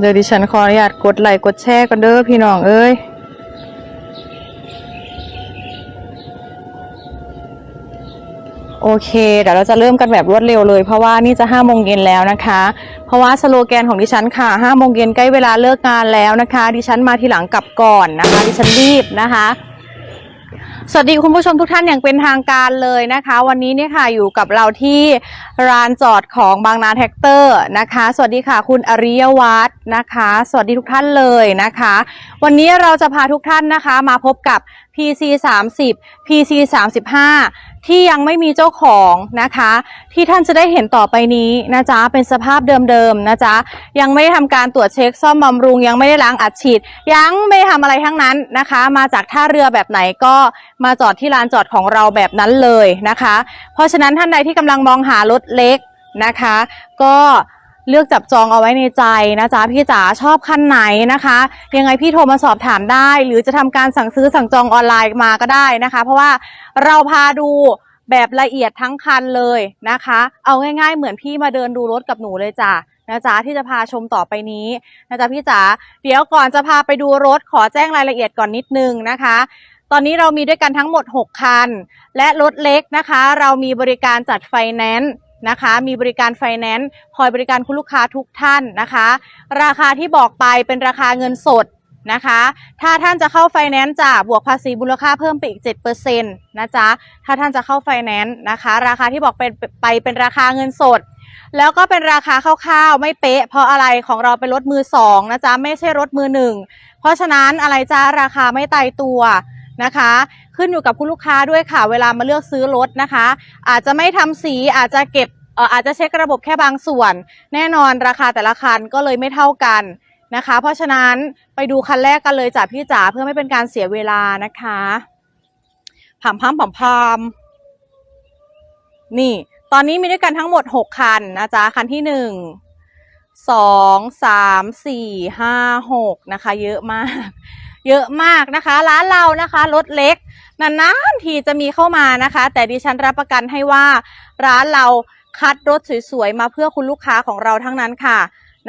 เดี๋ยวดิฉันขออนุญาตกดไลค์กดแชร์กันเด้อพี่น้องเอ้ยโอเคเดี๋ยวเราจะเริ่มกันแบบรวดเร็วเลย เพราะว่านี่จะห้าโมงเย็นแล้วนะคะ เพราะว่าสโลแกนของดิฉันค่ะห้าโมงเย็นใกล้เวลาเลิกงานแล้วนะคะ ดิฉันมาทีหลังกลับก่อนนะคะ ดิฉันรีบนะคะ สวัสดีคุณผู้ชมทุกท่านอย่างเป็นทางการเลยนะคะ วันนี้เนี่ยค่ะอยู่กับเราที่ร้านจอดของบางนาแท็กเตอร์นะคะ สวัสดีค่ะคุณอริยวัฒน์นะคะ สวัสดีทุกท่านเลยนะคะ วันนี้เราจะพาทุกท่านนะคะ มาพบกับ PC 30 PC 35ที่ยังไม่มีเจ้าของนะคะ ที่ท่านจะได้เห็นต่อไปนี้นะจ๊ะเป็นสภาพเดิมๆนะจ๊ะยังไม่ได้ทำการตรวจเช็คซ่อมบำรุง ยังไม่ได้ล้างอัดฉีด ยังไม่ทำอะไรทั้งนั้นนะคะ มาจากท่าเรือแบบไหนก็มาจอดที่ลานจอดของเราแบบนั้นเลยนะคะ เพราะฉะนั้นท่านใดที่กำลังมองหารถเล็กนะคะ ก็ เลือกจับจองเอาไว้ในใจนะจ๊ะพี่จ๋าชอบคันไหนนะคะ ยังไงพี่โทรมาสอบถามได้ หรือจะทำการสั่งซื้อสั่งจองออนไลน์มาก็ได้นะคะ เพราะว่าเราพาดูแบบละเอียดทั้งคันเลยนะคะ เอาง่าย ๆ เหมือนพี่มาเดินดูรถกับหนูเลยจ้ะนะจ๊ะที่จะพาชมต่อไปนี้นะจ๊ะพี่จ๋าเดี๋ยวก่อนจะพาไปดูรถขอแจ้งรายละเอียดก่อนนิดนึงนะคะ ตอนนี้เรามีด้วยกันทั้งหมด 6 คัน และรถเล็กนะคะ เรามีบริการจัดไฟแนนซ์ นะคะ มีบริการไฟแนนซ์คอยบริการคุณลูกค้าทุกท่านนะคะ ราคาที่บอกไปเป็นราคาเงินสดนะคะ ถ้าท่านจะเข้าไฟแนนซ์จะบวกภาษีมูลค่าเพิ่มไปอีก7%นะจ๊ะ ถ้าท่านจะเข้าไฟแนนซ์นะคะ ราคาที่บอกเป็นไปเป็นราคาเงินสด แล้วก็เป็นราคาคร่าวๆ ไม่เป๊ะ เพราะอะไรของเราเป็นรถมือสองนะจ๊ะ ไม่ใช่รถมือหนึ่ง เพราะฉะนั้นอะไรจ้าราคาไม่ตายตัว นะคะ ขึ้นอยู่กับคุณลูกค้าด้วยค่ะ เวลามาเลือกซื้อรถนะคะ อาจจะไม่ทำสีอาจจะเก็บอาจจะเช็คระบบแค่บางส่วน แน่นอนราคาแต่ละคันก็เลยไม่เท่ากันนะคะ เพราะฉะนั้นไปดูคันแรกกันเลยจ้ะพี่จ๋าเพื่อไม่เป็นการเสียเวลานะคะผามพัมผามพามนี่ ตอนนี้มีด้วยกันทั้งหมด 6 คันนะจ๊ะ คันที่ 1 2 3 4 5 6 นะคะ เยอะมาก เยอะมากนะคะ ร้านเรานะคะรถเล็กนานๆทีจะมีเข้ามานะคะ แต่ดิฉันรับประกันให้ว่า ร้านเราคัดรถสวยๆมาเพื่อคุณลูกค้าของเราทั้งนั้นค่ะ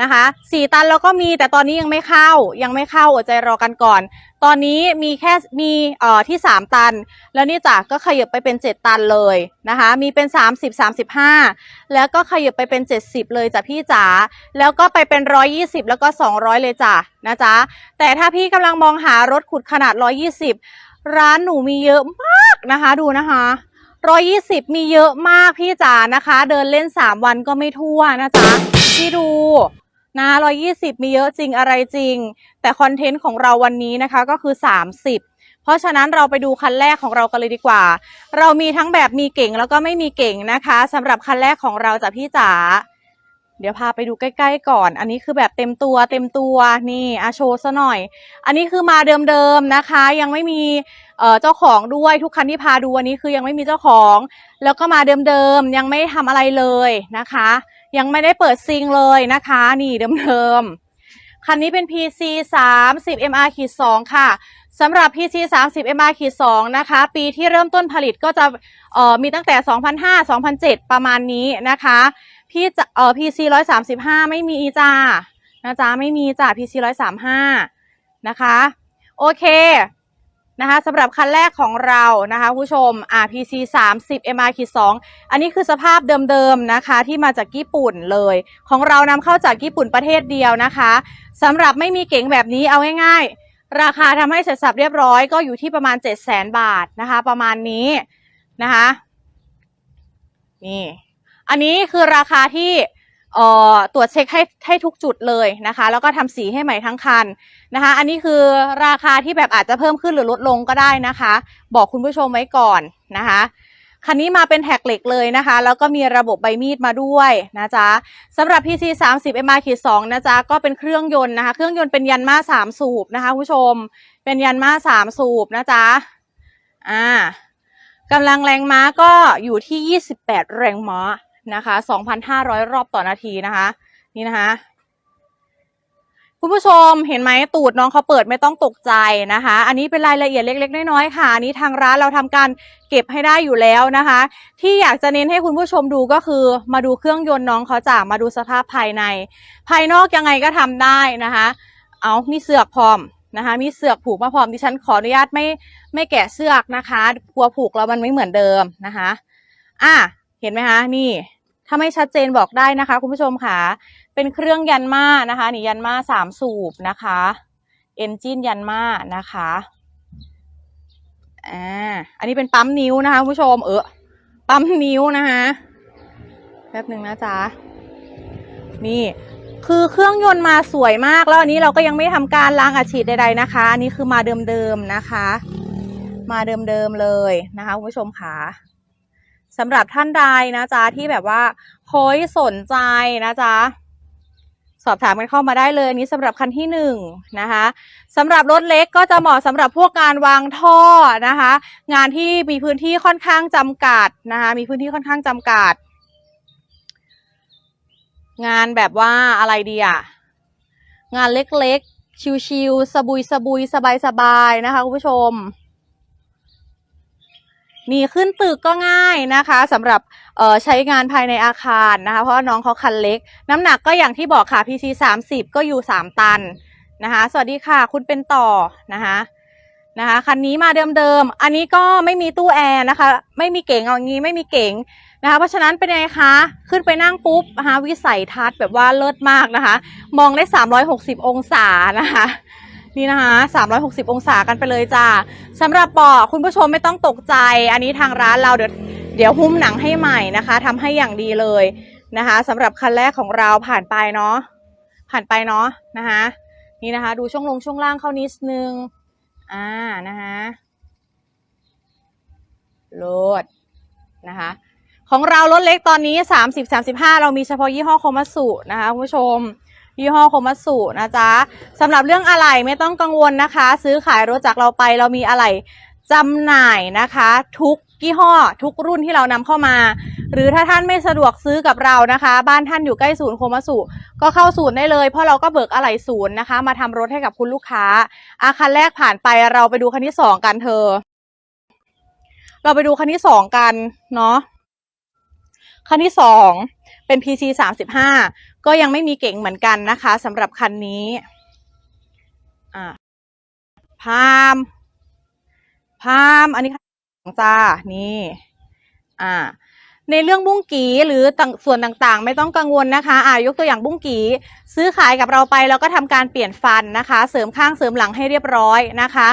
นะคะสี่ตันเราก็มีแต่ตอนนี้ยังไม่เข้ายังไม่เข้าอดใจรอกันก่อน ตอนนี้มีแค่มีเอ่อที่3ตัน แล้วนี่จ้ะก็ขยับไปเป็น7ตันเลยนะคะมีเป็น30 35แล้วก็ขยับไปเป็น70เลยจ้ะพี่จ๋าแล้วก็ไปเป็น120แล้วก็200เลยจ้ะนะจ๊ะแต่ถ้าพี่กำลังมองหารถขุดขนาด120ร้านหนูมีเยอะมากนะคะดูนะคะร้อยี่สิบมีเยอะมากพี่จ๋านะคะ เดินเล่นสามวันก็ไม่ทั่วนะจ๊ะพี่ดู นะร้อยี่สิบมีเยอะจริงอะไรจริง แต่คอนเทนต์ของเราวันนี้นะคะก็คือสามสิบเพราะฉะนั้นเราไปดูคันแรกของเรากันเลยดีกว่า เรามีทั้งแบบมีเก่งแล้วก็ไม่มีเก่งนะคะสำหรับคันแรกของเราจากพี่จ๋าเดี๋ยวพาไปดูใกล้ๆก่อน อันนี้คือแบบเต็มตัวเต็มตัวนี่อาโชว์ซะหน่อย อันนี้คือมาเดิมๆนะคะ ยังไม่มีเเจ้าของด้วยทุกคันที่พาดูวันนี้คือยังไม่มีเจ้าของ แล้วก็มาเดิมๆยังไม่ทำอะไรเลยนะคะ ยังไม่ได้เปิดซิงเลยนะคะ นี่เดิมๆคันนี้เป็น PC 30 MR ขีด2ค่ะสำหรับ PC 30 MR ขีด2นะคะ ปีที่เริ่มต้นผลิตก็จะเออมีตั้งแต่ 2005 2007 ประมาณนี้นะคะพี่จะเอ่อ PC ร้อยสามสิบห้าไม่มีจ้านะจ๊ะไม่มีจ้า PC ร้อยสามห้านะคะ โอเค นะคะสำหรับคันแรกของเรานะคะผู้ชมอ่า PC สามสิบ MR ขีดสองอันนี้คือสภาพเดิมๆนะคะที่มาจากญี่ปุ่นเลย ของเรานำเข้าจากญี่ปุ่นประเทศเดียวนะคะสำหรับไม่มีเก๋งแบบนี้เอาง่ายๆ ราคาทำให้เสร็จสับเรียบร้อยก็อยู่ที่ประมาณ 7 0 0 0 0 0 บาทนะคะ ประมาณนี้นะคะนี่อันนี้คือราคาที่ ตรวจเช็คให้ให้ทุกจุดเลยนะคะ แล้วก็ทำสีให้ใหม่ทั้งคันนะคะ อันนี้คือราคาที่แบบอาจจะเพิ่มขึ้นหรือลดลงก็ได้นะคะ บอกคุณผู้ชมไว้ก่อนนะคะคันนี้มาเป็นแท็กเหล็กเลยนะคะ แล้วก็มีระบบใบมีดมาด้วยนะจ๊ะสำหรับ PC 30 MR ขีด2นะจ๊ะก็เป็นเครื่องยนต์นะคะ เครื่องยนต์เป็นยันมา3สูบนะคะผู้ชม เป็นยันมา3สูบนะจ๊ะอ่ากำลังแรงม้าก็อยู่ที่ 28 แรงม้า นะคะ 2,500 รอบต่อนาทีนะคะ นี่นะคะคุณผู้ชมเห็นไหมตูดน้องเขาเปิดไม่ต้องตกใจนะคะ อันนี้เป็นรายละเอียดเล็ก ๆ น้อยๆค่ะอันนี้ทางร้านเราทำการเก็บให้ได้อยู่แล้วนะคะ ที่อยากจะเน้นให้คุณผู้ชมดูก็คือ มาดูเครื่องยนต์น้องเขาจากมาดูสภาพภายใน ภายนอกยังไงก็ทำได้นะคะ เอามีเสือกพร้อมนะคะ มีเสือกผูกมาพร้อมดิฉันขออนุญาตไม่ไม่แกะเสือกนะคะ กลัวผูกแล้วมันไม่เหมือนเดิมนะคะ อะเห็นไหมคะนี่ ถ้าไม่ชัดเจนบอกได้นะคะ คุณผู้ชมค่ะ เป็นเครื่องยันมานะคะนี่ยันมาสามสูบนะคะเอนจินยันมานะคะอ่าอันนี้เป็นปั๊มนิ้วนะคะคุณผู้ชมเออปั๊มนิ้วนะคะแป๊บหนึ่งนะจ๊ะนี่คือเครื่องยนต์มาสวยมากแล้วอันนี้เราก็ยังไม่ทำการล้างอัดฉีดใดๆนะคะ อันนี้คือมาเดิมๆนะคะ มาเดิมๆเลยนะคะคุณผู้ชมค่ะ สำหรับท่านใดนะจ๊ะที่แบบว่าโฮ้ยสนใจนะจ๊ะสอบถามกันเข้ามาได้เลยนนี้สำหรับคันที่หนึ่งนะคะสำหรับรถเล็กก็จะเหมาะสำหรับพวกการวางท่อนะคะ งานที่มีพื้นที่ค่อนข้างจำกัดนะคะมีพื้นที่ค่อนข้างจำกัด งานแบบว่าอะไรดีอะงานเล็กๆชิวๆสบุยสบุยสบายๆนะคะคุณผู้ชม นี่ขึ้นตึกก็ง่ายนะคะสำหรับใช้งานภายในอาคารนะคะ เพราะน้องเขาคันเล็ก น้ำหนักก็อย่างที่บอกค่ะ PC 30 ก็อยู่ 3 ตันนะคะ สวัสดีค่ะคุณเป็นต่อนะคะนะคะคันนี้มาเดิมๆ อันนี้ก็ไม่มีตู้แอร์นะคะ ไม่มีเก๋งเอาอย่างนี้ไม่มีเก๋งนะคะ เพราะฉะนั้นเป็นไงคะ ขึ้นไปนั่งปุ๊บนะคะวิสัยทัศน์แบบว่าเลิศมากนะคะ มองได้ 360 องศานะคะ นี่นะคะ360 องศากันไปเลยจ้าสำหรับเบาะคุณผู้ชมไม่ต้องตกใจ อันนี้ทางร้านเราเดี๋ยวเดี๋ยวหุ้มหนังให้ใหม่นะคะทำให้อย่างดีเลยนะคะสำหรับคันแรกของเราผ่านไปเนาะผ่านไปเนาะนะคะนี่นะคะ ดูช่วงลงช่วงล่างเข้านิดนึงอ่านะคะโลดนะคะของเรารถเล็กตอนนี้ 30 35 เรามีเฉพาะยี่ห้อโคมัตสุนะคะคุณผู้ชม ยี่ห้อโคมัตสุนะจ๊ะสำหรับเรื่องอะไหล่ไม่ต้องกังวลนะคะ ซื้อขายรถจากเราไปเรามีอะไหล่จำหน่ายนะคะ ทุกยี่ห้อ ทุกรุ่นที่เรานำเข้ามา หรือถ้าท่านไม่สะดวกซื้อกับเรานะคะ บ้านท่านอยู่ใกล้ศูนย์โคมัตสุก็เข้าศูนย์ได้เลย เพราะเราก็เบิกอะไหล่ศูนย์นะคะ มาทำรถให้กับคุณลูกค้า อาคันแรกผ่านไปเราไปดูคันที่สองกันเธอ เราไปดูคันที่สองกันเนาะคันที่สองเป็น PC สามสิบห้า ก็ยังไม่มีเก่งเหมือนกันนะคะสำหรับคันนี้อ่าพามพามอันนี้คันของจ้านี่ อ่า ในเรื่องบุ้งกีหรือส่วนต่างๆ ไม่ต้องกังวลนะคะ อ่ายกตัวอย่างบุ้งกีซื้อขายกับเราไปแล้วก็ทำการเปลี่ยนฟันนะคะ เสริมข้างเสริมหลังให้เรียบร้อยนะคะ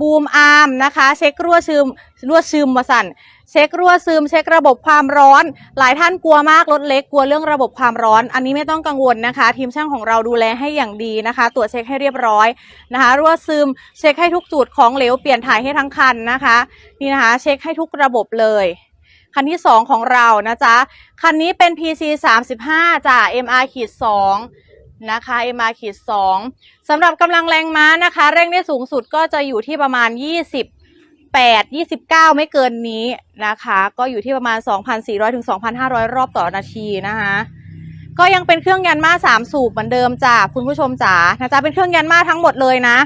บูมอาร์มนะคะ เช็ครั่วซึมรั่วซึมมาสั่น เช็ครั่วซึม เช็คระบบความร้อน หลายท่านกลัวมากรถเล็กกลัวเรื่องระบบความร้อน อันนี้ไม่ต้องกังวลนะคะ ทีมช่างของเราดูแลให้อย่างดีนะคะ ตรวจเช็คให้เรียบร้อยนะคะ รั่วซึม เช็คให้ทุกจุดของเหลวเปลี่ยนถ่ายให้ทั้งคันนะคะนี่นะคะ เช็คให้ทุกระบบเลยคันที่ 2 ของเรานะจ๊ะ คันนี้เป็น PC 35จ้ะ MR ขีด2 นะคะ MR ขีด2สำหรับกำลังแรงม้านะคะ เร่งได้สูงสุดก็จะอยู่ที่ประมาณ28 29 ไม่เกินนี้นะคะ ก็อยู่ที่ประมาณ 2,400 ถึง 2,500 รอบต่อนาทีนะคะ ก็ยังเป็นเครื่องยันมา3สูบเหมือนเดิมจ้ะคุณผู้ชมจ๋านะจ๊ะเป็นเครื่องยันมาทั้งหมดเลยนะ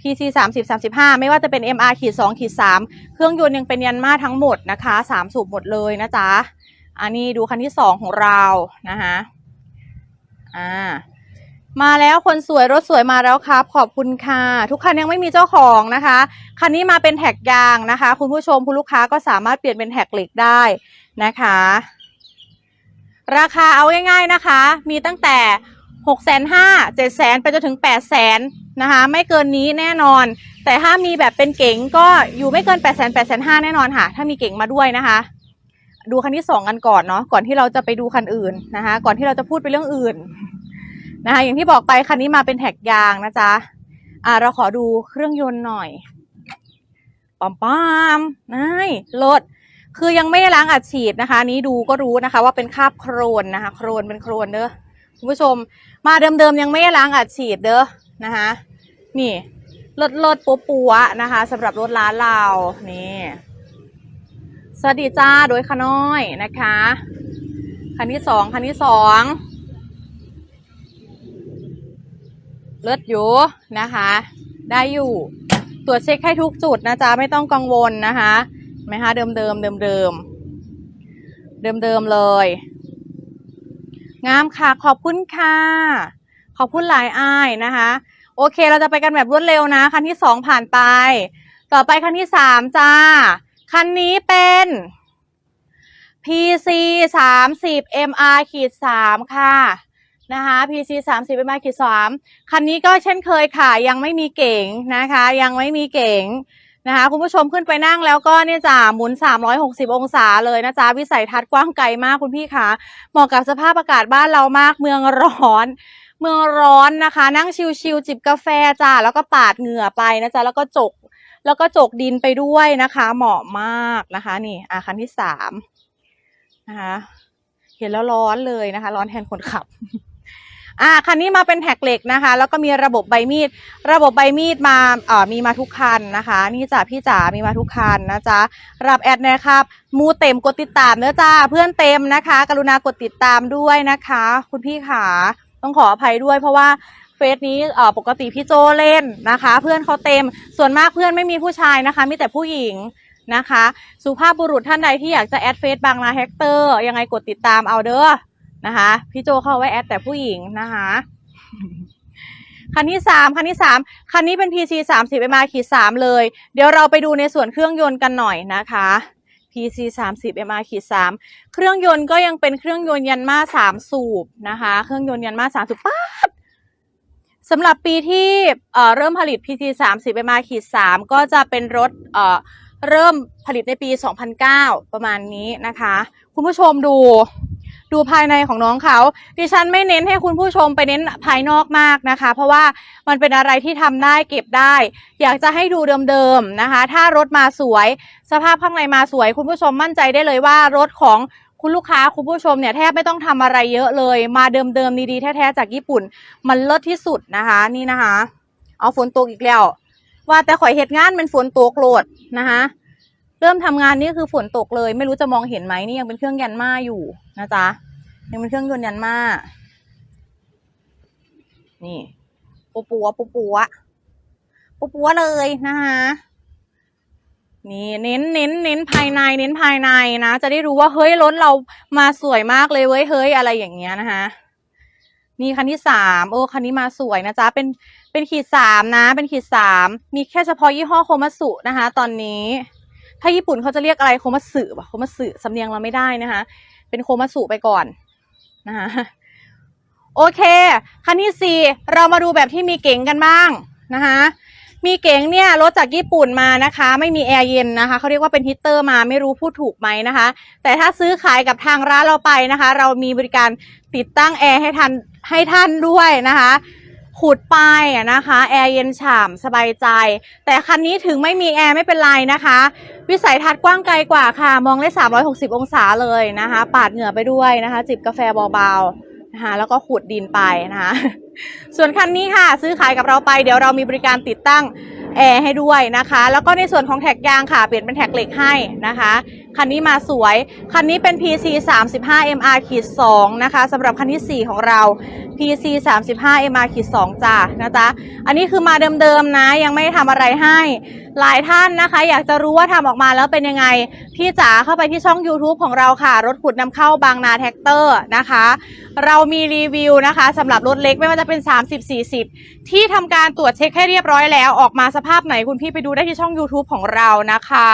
PC 30 35 ไม่ว่าจะเป็น MR ขีด2ขีด3เครื่องยนต์ยังเป็นยันมาทั้งหมดนะคะ3สูบหมดเลยนะจ๊ะอันนี้ดูคันที่2ของเรานะคะ อ่า มาแล้วคนสวยรถสวยมาแล้วครับ ขอบคุณค่ะ ทุกคันยังไม่มีเจ้าของนะคะ คันนี้มาเป็นแท็กยางนะคะ คุณผู้ชมคุณลูกค้าก็สามารถเปลี่ยนเป็นแท็กเหล็กได้นะคะ ราคาเอาง่ายๆนะคะ มีตั้งแต่6 5 0 0 0 7 0 0 0ไปจนถึง8 0 0 0 0นนะคะ ไม่เกินนี้แน่นอน แต่ถ้ามีแบบเป็นเก๋งก็อยู่ไม่เกิน8 0 0 0 0 8 5 0 0แน่นอนค่ะ ถ้ามีเก๋งมาด้วยนะคะ ดูคันที่สองกันก่อนเนาะก่อนที่เราจะไปดูคันอื่นนะคะ ก่อนที่เราจะพูดไปเรื่องอื่นนะคะอย่างที่บอกไปคันนี้มาเป็นแท็กยางนะจ๊ะอ่าเราขอดูเครื่องยนต์หน่อยปอมปามนายรถคือยังไม่ได้ล้างอัดฉีดนะคะ นี้ดูก็รู้นะคะ ว่าเป็นคราบโครนนะคะ โครนเป็นโครนเด้อคุณผู้ชม มาเดิมๆยังไม่ได้ล้างอัดฉีดเด้อนะคะ นี่รถรถปัวปัวๆนะคะสำหรับรถร้านเรานี่ สวัสดีจ้าโดยขน้อยนะคะ คันที่สองคันที่สองเลิศอยู่นะคะ ได้อยู่ ตรวจเช็คให้ทุกจุดนะจ๊ะไม่ต้องกังวลนะคะไหมคะเดิมเดิมเดิมเดิมเดิมเดิมเลย งามค่ะ ขอบคุณค่ะ ขอบคุณหลายอ้ายนะคะ โอเคเราจะไปกันแบบรวดเร็วนะ คันที่สองผ่านไป ต่อไปคันที่สามจ้า คันนี้เป็น PC สามสิบ MR ขีดสามค่ะนะคะ PC สามสิบ MR ขีดสามคันนี้ก็เช่นเคยค่ะ ยังไม่มีเก๋งนะคะ ยังไม่มีเก๋งนะคะคุณผู้ชมขึ้นไปนั่งแล้วก็เนี่ยจ้าหมุน 360 องศาเลยนะจ๊ะวิสัยทัศน์กว้างไกลมากคุณพี่คะเหมาะกับสภาพอากาศบ้านเรามากเมืองร้อนเมืองร้อนนะคะ นั่งชิลๆจิบกาแฟจ้าแล้วก็ปาดเหงื่อไปนะจ๊ะแล้วก็จก แล้วก็จกดินไปด้วยนะคะ เหมาะมากนะคะ นี่อะคันที่สามนะคะเห็นแล้วร้อนเลยนะคะ ร้อนแทนคนขับอ่าคันนี้มาเป็นแท็กเหล็กนะคะ แล้วก็มีระบบใบมีด ระบบใบมีดมาเอ่อมีมาทุกคันนะคะ นี่จ้ะพี่จ๋ามีมาทุกคันนะจ๊ะรับแอดนะครับมูเต็มกดติดตามเนื้อจ้าเพื่อนเต็มนะคะ กรุณากดติดตามด้วยนะคะ คุณพี่ขาต้องขออภัยด้วยเพราะว่า เฟซนี้ปกติพี่โจเล่นนะคะ เพื่อนเขาเต็มส่วนมากเพื่อนไม่มีผู้ชายนะคะ มีแต่ผู้หญิงนะคะ สุภาพบุรุษท่านใดที่อยากจะแอดเฟซบางนาแฮกเตอร์ยังไงกดติดตามเอาเด้อนะคะ พี่โจเข้าไว้แอดแต่ผู้หญิงนะคะคันที่สามคันที่สามคันนี้เป็น PC สามสิบ MR ขีดสามเลย เดี๋ยวเราไปดูในส่วนเครื่องยนต์กันหน่อยนะคะ PC สามสิบ MR ขีดสามเครื่องยนต์ก็ยังเป็นเครื่องยนต์ยันมาสามสูบนะคะ เครื่องยนต์ยันมาสามสูบป๊าด สำหรับปีที่เริ่มผลิต PC สามสิบ MR ขีดสามก็จะเป็นรถเอ่อเริ่มผลิตในปี 2009 ประมาณนี้นะคะ คุณผู้ชมดูดูภายในของน้องเขา ดิฉันไม่เน้นให้คุณผู้ชมไปเน้นภายนอกมากนะคะ เพราะว่ามันเป็นอะไรที่ทำได้เก็บได้ อยากจะให้ดูเดิมๆนะคะ ถ้ารถมาสวย สภาพข้างในมาสวย คุณผู้ชมมั่นใจได้เลยว่ารถของ คุณลูกค้าคุณผู้ชมเนี่ยแทบไม่ต้องทำอะไรเยอะเลย มาเดิมๆดีๆแท้ๆจากญี่ปุ่น มันเลิศที่สุดนะคะ นี่นะคะ เอาฝนตกอีกแล้ว ว่าแต่ข่อยเหตุงานเป็นฝนตกโหลดนะคะ เริ่มทำงานนี่คือฝนตกเลย ไม่รู้จะมองเห็นไหมนี่ยังเป็นเครื่องยันมาอยู่นะจ๊ะยังเป็นเครื่องยนต์ยันมานี่ปูปัวปูปัวปูปัวเลยนะคะ นี่เน้นเน้นเน้นภายในเน้นภายในนะ จะได้รู้ว่าเฮ้ยรถเรามาสวยมากเลยเว้ยเฮ้ยอะไรอย่างเงี้ยนะคะนี่คันที่สามโอ้คันนี้มาสวยนะจ๊ะเป็นเป็นขีดสามนะ เป็นขีดสามมีแค่เฉพาะยี่ห้อโคมัสุนะคะ ตอนนี้ ถ้าญี่ปุ่นเขาจะเรียกอะไรโคมัสึป่ะโคมัสึสำเนียงเราไม่ได้นะคะ เป็นโคมัสุไปก่อนนะคะโอเค คันที่สี่เรามาดูแบบที่มีเก๋งกันบ้างนะคะ มีเก๋งเนี่ยรถจากญี่ปุ่นมานะคะ ไม่มีแอร์เย็นนะคะเขาเรียกว่าเป็นฮีตเตอร์มาไม่รู้พูดถูกไหมนะคะ แต่ถ้าซื้อขายกับทางร้านเราไปนะคะ เรามีบริการติดตั้งแอร์ให้ทันให้ท่านด้วยนะคะขูดไปอะนะคะแอร์เย็นฉ่ำสบายใจ แต่คันนี้ถึงไม่มีแอร์ไม่เป็นไรนะคะ วิสัยทัศน์กว้างไกลกว่าค่ะ มองได้ 360 องศาเลยนะคะ ปาดเหงื่อไปด้วยนะคะ จิบกาแฟเบาๆนะคะแล้วก็ขูดดินไปนะคะ ส่วนคันนี้ค่ะ ซื้อขายกับเราไปเดี๋ยวเรามีบริการติดตั้งแอร์ให้ด้วยนะคะ แล้วก็ในส่วนของแท็กยางค่ะ เปลี่ยนเป็นแท็กเหล็กให้นะคะ คันนี้มาสวย คันนี้เป็น PC 35 MR ขีด2นะคะสำหรับคันที่ 4 ของเรา PC 35 MR ขีด2จ้านะจ๊ะ อันนี้คือมาเดิมๆนะ ยังไม่ได้ทำอะไรให้ หลายท่านนะคะ อยากจะรู้ว่าทำออกมาแล้วเป็นยังไง พี่จ๋าเข้าไปที่ช่อง YouTube ของเราค่ะ รถขุดนำเข้าบางนาแท็กเตอร์นะคะ เรามีรีวิวนะคะสำหรับรถเล็กไม่ว่าจะเป็น 30 40 ที่ทำการตรวจเช็คให้เรียบร้อยแล้วออกมาสภาพไหนคุณพี่ไปดูได้ที่ช่อง YouTube ของเรานะคะ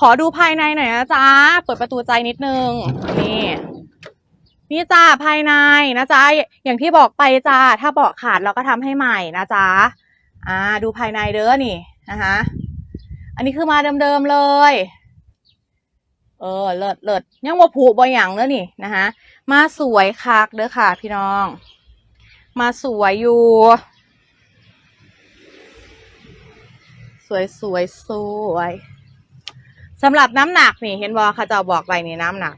ขอดูภายในหน่อยนะจ๊ะ เปิดประตูใจนิดนึง นี่ นี่จ้าภายในนะจ๊ะ อย่างที่บอกไปจ้า ถ้าเบาะขาดเราก็ทำให้ใหม่นะจ๊ะ อ่า ดูภายในเด้อนี่นะคะ อันนี้คือมาเดิมๆเลย เออ เลิศเลิศยังว่าผูกบออย่างเด้อนี่นะคะ มาสวยคักเด้อค่ะ พี่น้อง มาสวยอยู่สวยสวยสวย สำหรับน้ำหนักนี่เห็นบอเขาเจะบอกไปนี่น้ำหนัก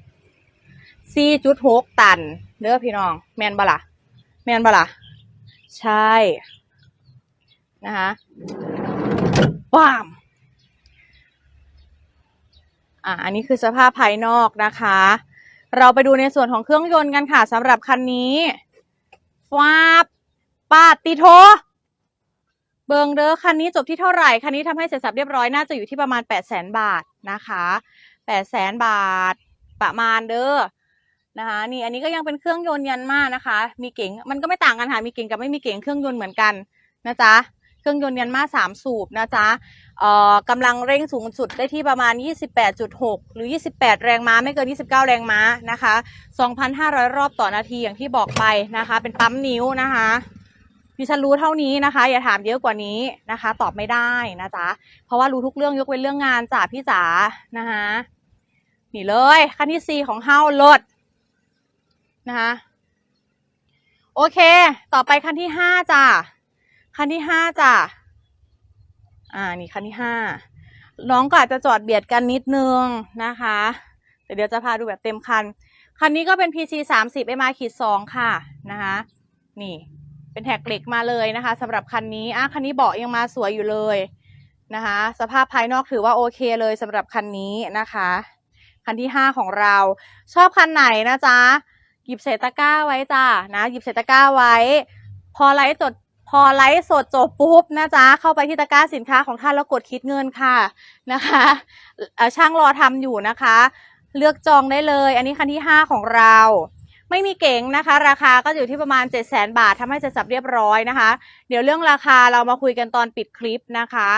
4.6 ตันเด้อพี่น้อง แมนบล่ะ แมนบล่ะ ใช่ นะคะว้ามอะอันนี้คือสภาพภายนอกนะคะ เราไปดูในส่วนของเครื่องยนต์กันค่ะสำหรับคันนี้ฟาบปาติโท เบิงเด้อคันนี้จบที่เท่าไหร่ คันนี้ทำให้เสร็จสับเรียบร้อยน่าจะอยู่ที่ประมาณ 8 0 0 0 0 0 บาท นะคะ8 0 0 0 0 0บาทประมาณเด้อนะคะนี่อันนี้ก็ยังเป็นเครื่องยนต์ยันมานะคะ มีเก๋งมันก็ไม่ต่างกันค่ะมีเก๋งกับไม่มีเก๋งเครื่องยนต์เหมือนกันนะจ๊ะเครื่องยนต์ยันมาสามสูบนะจ๊ะเอ่อกำลังเร่งสูงสุดได้ที่ประมาณ 28.6 หรือ 28 แรงม้าไม่เกิน 29 แรงม้านะคะ 2,500 รอบต่อนาทีอย่างที่บอกไปนะคะ เป็นปั๊มนิ้วนะคะ ดิฉันรู้เท่านี้นะคะ อย่าถามเยอะกว่านี้นะคะ ตอบไม่ได้นะจ๊ะเพราะว่ารู้ทุกเรื่องยกเว้นเรื่องงานจ้ะพี่จ๋านะคะนี่เลยคันที่สี่ของเฮาลดนะคะโอเค ต่อไปคันที่ห้าจ้ะคันที่ห้าจ้ะอ่านี่คันที่ห้าน้องก็อาจจะจอดเบียดกันนิดนึงนะคะแต่เดี๋ยวจะพาดูแบบเต็มคัน คันนี้ก็เป็น PC 30 MR ขีด2ค่ะนะคะ นี่ เป็นแท็กเหล็กมาเลยนะคะสำหรับคันนี้อะคันนี้เบาะยังมาสวยอยู่เลยนะคะ สภาพภายนอกถือว่าโอเคเลยสำหรับคันนี้นะคะ คันที่5ของเรา ชอบคันไหนนะจ๊ะหยิบเศษตะกร้าไว้จ้านะหยิบเศษตะกร้าไว้ พอไลฟ์สดพอไลฟ์สดจบปุ๊บนะจ๊ะเข้าไปที่ตะกร้าสินค้าของท่านแล้วกดคิดเงินค่ะนะคะช่างรอทำอยู่นะคะ เลือกจองได้เลย อันนี้คันที่5ของเรา ไม่มีเก๋งนะคะ ราคาก็อยู่ที่ประมาณ 7 0 0 0 0 0 บาททำให้เสร็จสับเรียบร้อยนะคะ เดี๋ยวเรื่องราคาเรามาคุยกันตอนปิดคลิปนะคะ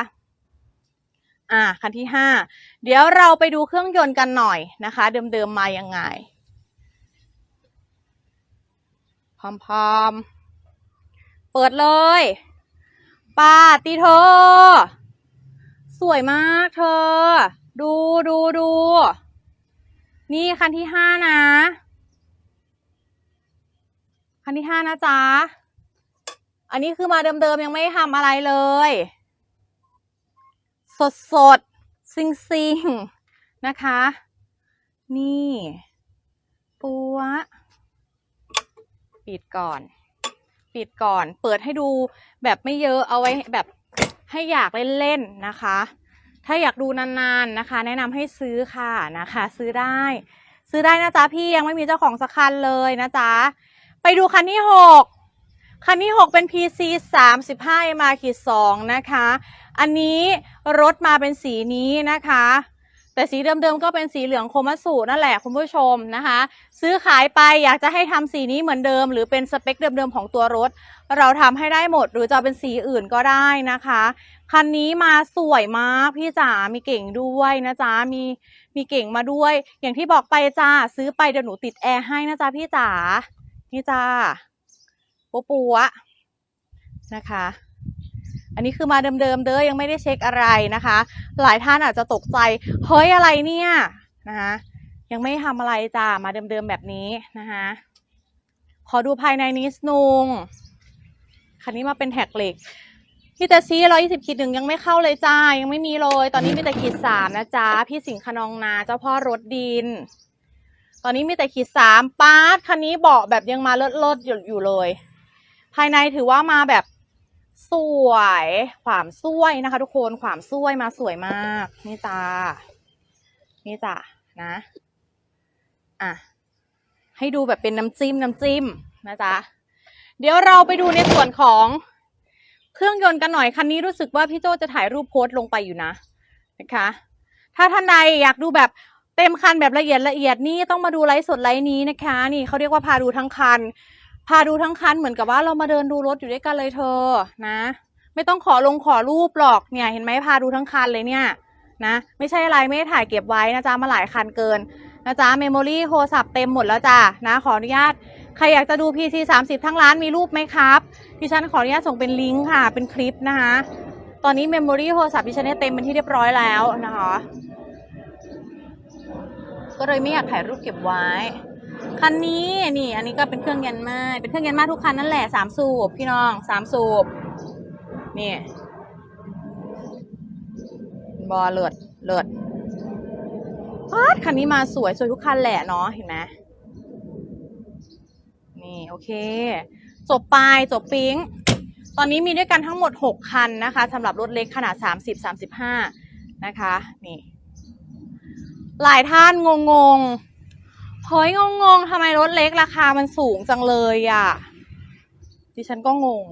อ่าคันที่ 5 เดี๋ยวเราไปดูเครื่องยนต์กันหน่อยนะคะ เดิมๆมายังไงพร้อมๆเปิดเลยปาติเธอ สวยมากเธอ ดูดูดู นี่คันที่ห้านะ คันที่ห้านะจ๊ะ อันนี้คือมาเดิมๆ ยังไม่ทำอะไรเลย สดสดซิงซิงๆนะคะ นี่ปัวปิดก่อน ปิดก่อน เปิดให้ดูแบบไม่เยอะเอาไว้แบบให้อยากเล่นๆนะคะ ถ้าอยากดูนานๆนะคะ แนะนำให้ซื้อค่ะนะคะ ซื้อได้ ซื้อได้นะจ๊ะพี่ยังไม่มีเจ้าของสักคันเลยนะจ๊ะ ไปดูคันที่หกคันที่หกเป็น PC 35มาขีดสองนะคะ อันนี้รถมาเป็นสีนี้นะคะ แต่สีเดิมๆก็เป็นสีเหลืองโคมัสุนั่นแหละคุณผู้ชมนะคะ ซื้อขายไปอยากจะให้ทำสีนี้เหมือนเดิม หรือเป็นสเปคเดิมๆของตัวรถ เราทำให้ได้หมดหรือจะเป็นสีอื่นก็ได้นะคะ คันนี้มาสวยมากพี่จ๋า มีเก่งด้วยนะจ๊ะ มีมีเก่งมาด้วย อย่างที่บอกไปจ้าซื้อไปเดี๋ยวหนูติดแอร์ให้นะจ๊ะพี่จ๋า นี่จ้าปัวปัวนะคะ อันนี้คือมาเดิมๆเด้อยังไม่ได้เช็คอะไรนะคะ หลายท่านอาจจะตกใจ เฮ้ยอะไรเนี่ยนะคะยังไม่ทำอะไรจ้ามาเดิมๆแบบนี้นะคะขอดูภายในนิดนึงคันนี้มาเป็นแท็กเหล็กพี่เตซี่ร้อยยี่สิบขีดหนึ่งยังไม่เข้าเลยจ้า ยังไม่มีเลย ตอนนี้มีแต่ขีดสามนะจ๊ะพี่สิงห์ขนองนาเจ้าพ่อรถดิน ตอนนี้มีแต่ขีดสามปาร์ตคันนี้เบาะแบบยังมาเลิศเลิศอยู่อยู่เลย ภายในถือว่ามาแบบสวยขวามสวยนะคะ ทุกคนขวามสวยมาสวยมาก นี่จ้านี่จ้ะนะอะให้ดูแบบเป็นน้ำจิ้มน้ำจิ้มนะจ๊ะเดี๋ยวเราไปดูในส่วนของเครื่องยนต์กันหน่อยคันนี้รู้สึกว่าพี่โจจะถ่ายรูปโพสต์ลงไปอยู่นะนะคะ ถ้าท่านใดอยากดูแบบ เต็มคันแบบละเอียดละเอียดนี่ต้องมาดูไลฟ์สดไลฟ์นี้นะคะ นี่เขาเรียกว่าพาดูทั้งคัน พาดูทั้งคันเหมือนกับว่าเรามาเดินดูรถอยู่ด้วยกันเลยเธอนะ ไม่ต้องขอลงขอรูปหรอกเนี่ยเห็นไหมพาดูทั้งคันเลยเนี่ยนะไม่ใช่อะไรไม่ได้ถ่ายเก็บไว้นะจ๊ะมาหลายคันเกินนะจ๊ะเมมโมรี่โทรศัพท์เต็มหมดแล้วจ้ะนะขออนุญาตใครอยากจะดู PC 30 ทั้งร้านมีรูปไหมครับดิฉันขออนุญาตส่งเป็นลิงก์ค่ะเป็นคลิปนะคะตอนนี้เมมโมรี่โทรศัพท์ดิฉันเนี่ยเต็มเป็นที่เรียบร้อยแล้วนะคะ ก็เลยไม่อยากถ่ายรูปเก็บไว้ คันนี้นี่ อันนี้ก็เป็นเครื่องยันมาเป็นเครื่องยันมาทุกคันนั่นแหละสามสูบพี่น้องสามสูบนี่บอเลิศเลิศพาดคันนี้มาสวยสวยทุกคันแหละเนาะเห็นไหมนี่ โอเค จบไปจบปิ๊งตอนนี้มีด้วยกันทั้งหมด 6 คันนะคะสำหรับรถเล็กขนาด 30 35 นะคะ นี่ หลายท่านงงงงเฮ้ยงงงงทำไมรถเล็กราคามันสูงจังเลยอะ่ะ ดิฉันก็งง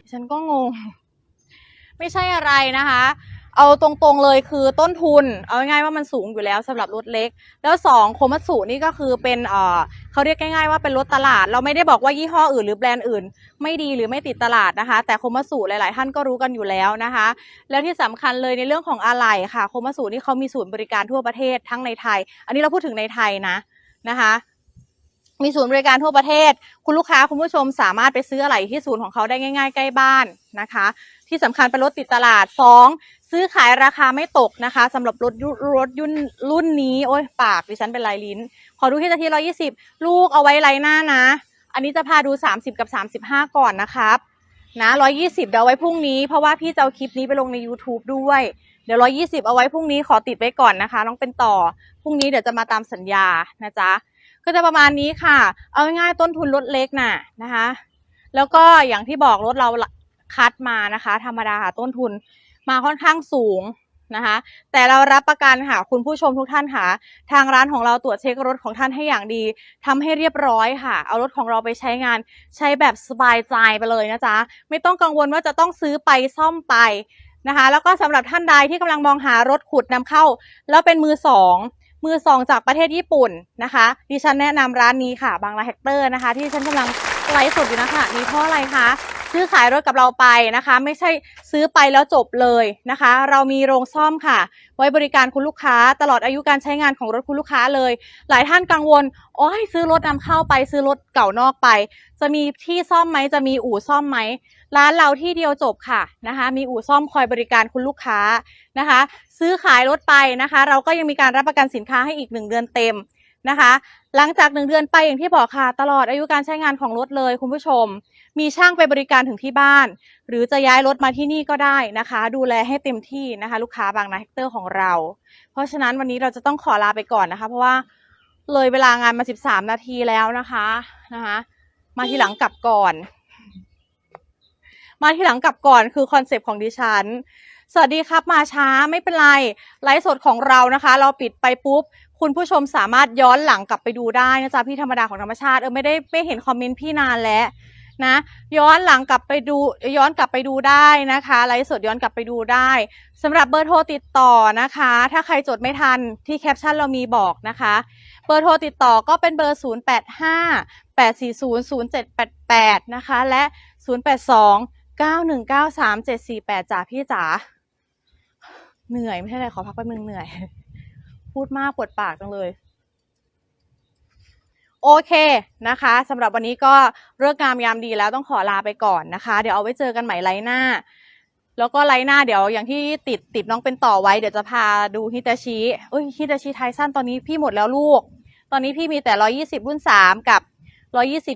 ดิฉันก็งง ไม่ใช่อะไรนะคะ เอาตรงๆเลยคือต้นทุน เอาง่ายๆว่ามันสูงอยู่แล้วสำหรับรถเล็ก แล้วสองโคมัตสุนี่ก็คือเป็นเออเขาเรียกง่ายๆว่าเป็นรถตลาด เราไม่ได้บอกว่ายี่ห้ออื่นหรือแบรนด์อื่น ไม่ดีหรือไม่ติดตลาดนะคะ แต่โคมัตสุหลายๆ ท่านก็รู้กันอยู่แล้วนะคะ แล้วที่สำคัญเลยในเรื่องของอะไหล่ค่ะ โคมัตสุนี่เขามีศูนย์บริการทั่วประเทศทั้งในไทย อันนี้เราพูดถึงในไทยนะนะคะมีศูนย์บริการทั่วประเทศ คุณลูกค้าคุณผู้ชมสามารถไปซื้ออะไหล่ที่ศูนย์ของเขาได้ง่าย ๆ ใกล้บ้านนะคะ ที่สำคัญเป็นรถติดตลาดสอง ซื้อขายราคาไม่ตกนะคะสำหรับรถยุรถยุ่นรุ่นนี้ โอ้ยปากดิฉันเป็นลายลิ้น ขอดูที่นาทีร้อยี่สิบลูกเอาไว้ไรหน้านะ อันนี้จะพาดู30กับ35ก่อนนะครับนะ120เดี๋ยวไว้พรุ่งนี้เพราะว่าพี่จะเอาคลิปนี้ไปลงใน YouTube ด้วย เดี๋ยว120เอาไว้พรุ่งนี้ขอติดไว้ก่อนนะคะน้องเป็นต่อพรุ่งนี้เดี๋ยวจะมาตามสัญญานะจ๊ะก็จะประมาณนี้ค่ะ เอาง่ายๆต้นทุนรถเล็กน่ะนะคะ แล้วก็อย่างที่บอกรถเราคัดมานะคะ ธรรมดาต้นทุน มาค่อนข้างสูงนะคะ แต่เรารับประกันค่ะคุณผู้ชมทุกท่านค่ะ ทางร้านของเราตรวจเช็ครถของท่านให้อย่างดีทำให้เรียบร้อยค่ะ เอารถของเราไปใช้งาน ใช้แบบสบายใจไปเลยนะจ๊ะ ไม่ต้องกังวลว่าจะต้องซื้อไปซ่อมไปนะคะ แล้วก็สำหรับท่านใดที่กำลังมองหารถขุดนำเข้า แล้วเป็นมือสองมือสองจากประเทศญี่ปุ่นนะคะ ดิฉันแนะนำร้านนี้ค่ะ บางราแฮกเตอร์นะคะ ที่ดิฉันกำลังไลฟ์สดอยู่นะคะนี่เพราะอะไรคะ ซื้อขายรถกับเราไปนะคะ ไม่ใช่ซื้อไปแล้วจบเลยนะคะ เรามีโรงซ่อมค่ะ ไว้บริการคุณลูกค้า ตลอดอายุการใช้งานของรถคุณลูกค้าเลย หลายท่านกังวลโอ้ยซื้อรถนำเข้าไปซื้อรถเก่านอกไป จะมีที่ซ่อมไหมจะมีอู่ซ่อมไหมร้านเราที่เดียวจบค่ะนะคะ มีอู่ซ่อมคอยบริการคุณลูกค้านะคะ ซื้อขายรถไปนะคะ เราก็ยังมีการรับประกันสินค้าให้อีกหนึ่งเดือนเต็มนะคะ หลังจากหนึ่งเดือนไปอย่างที่บอกค่ะ ตลอดอายุการใช้งานของรถเลยคุณผู้ชม มีช่างไปบริการถึงที่บ้าน หรือจะย้ายรถมาที่นี่ก็ได้นะคะ ดูแลให้เต็มที่นะคะ ลูกค้าบางนาแฮกเตอร์ของเรา เพราะฉะนั้นวันนี้เราจะต้องขอลาไปก่อนนะคะ เพราะว่าเลยเวลางานมา 13 นาทีแล้วนะคะนะคะ มาทีหลังกลับก่อน มาทีหลังกลับก่อนคือคอนเซปต์ของดิฉันสวัสดีครับมาช้าไม่เป็นไรไลฟ์สดของเรานะคะ เราปิดไปปุ๊บ คุณผู้ชมสามารถย้อนหลังกลับไปดูได้นะจ๊ะพี่ธรรมดาของธรรมชาติเออไม่ได้ไม่เห็นคอมเมนต์พี่นานแล้ว นะย้อนหลังกลับไปดูย้อนกลับไปดูได้นะคะไลฟ์สดย้อนกลับไปดูได้สำหรับเบอร์โทรติดต่อนะคะ ถ้าใครจดไม่ทันที่แคปชั่นเรามีบอกนะคะ เบอร์โทรติดต่อก็เป็นเบอร์ 0 8 5 8 4 0 0 7 8 8 นะคะและ 0 8 2 9 1 9 3 7 4 8จ้าพี่จ๋าเหนื่อยไม่ใช่ไรขอพักแป๊บนึงเหนื่อย พูดมากปวดปากจังเลย โอเคนะคะสำหรับวันนี้ก็เลิกงามยามดีแล้วต้องขอลาไปก่อนนะคะ เดี๋ยวเอาไว้เจอกันใหม่ไลน์หน้า แล้วก็ไลน์หน้าเดี๋ยวอย่างที่ติดติดน้องเป็นต่อไว้เดี๋ยวจะพาดูฮิตาชิเอ้ยฮิตาชิไทสั้นตอนนี้พี่หมดแล้วลูก ตอนนี้พี่มีแต่120รุ่น3กับ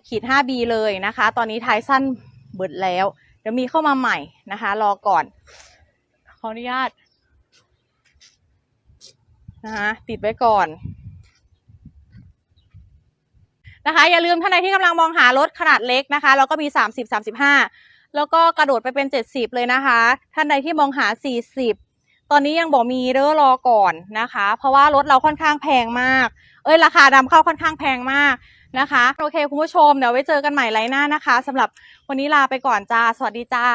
120ขีด 5B เลยนะคะ ตอนนี้ไทสั้นเบิดแล้ว เดี๋ยวมีเข้ามาใหม่นะคะ รอก่อนขออนุญาตนะคะติดไว้ก่อน นะคะ อย่าลืมท่านใดที่กำลังมองหารถขนาดเล็กนะคะ แล้วก็มี 30 35 แล้วก็กระโดดไปเป็น 70 เลยนะคะ ท่านใดที่มองหา 40 ตอนนี้ยังบอกมีเด้อรอก่อนนะคะ เพราะว่ารถเราค่อนข้างแพงมาก เอ้ยราคานำเข้าค่อนข้างแพงมากนะคะ โอเคคุณผู้ชมเดี๋ยวไว้เจอกันใหม่ไลน์หน้านะคะสำหรับวันนี้ลาไปก่อนจ้า สวัสดีจ้า